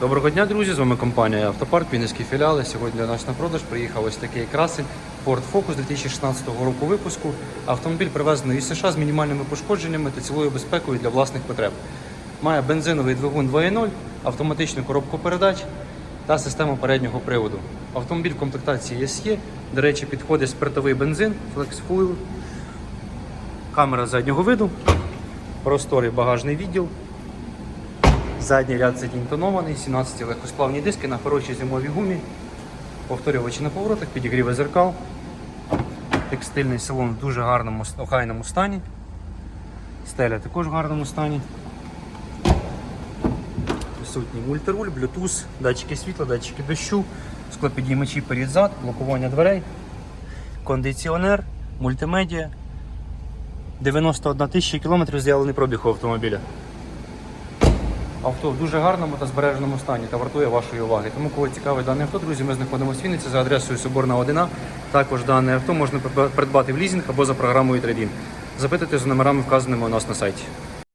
Доброго дня, друзі! З вами компанія Автопарк, Вінницькі філіали. Сьогодні до нас на продаж приїхав ось такий красень Ford Focus 2016 року випуску. Автомобіль привезений із США з мінімальними пошкодженнями та цілою безпекою для власних потреб. Має бензиновий двигун 2.0, автоматичну коробку передач та систему переднього приводу. Автомобіль в комплектації SE, до речі, підходить спиртовий бензин, Flex Fuel, камера заднього виду, просторий багажний відділ. Задній ряд сидінь тонований, 17 легкосплавні диски на хорошій зимовій гумі, повторювачі на поворотах, підігріви зеркал. Текстильний салон в дуже гарному охайному стані. Стеля також в гарному стані. Присутній мультируль, Bluetooth, датчики світла, датчики дощу, склопідіймачі перед-зад, блокування дверей, кондиціонер, мультимедіа. 91 тисяча кілометрів з'явлений пробіг у автомобіля. Авто в дуже гарному та збереженому стані та вартує вашої уваги. Тому, кого цікавить дане авто, друзі, ми знаходимося в Вінниці за адресою Соборна 1. Також дане авто можна придбати в лізинг або за програмою Трейдін. Запитайте за номерами, вказаними у нас на сайті.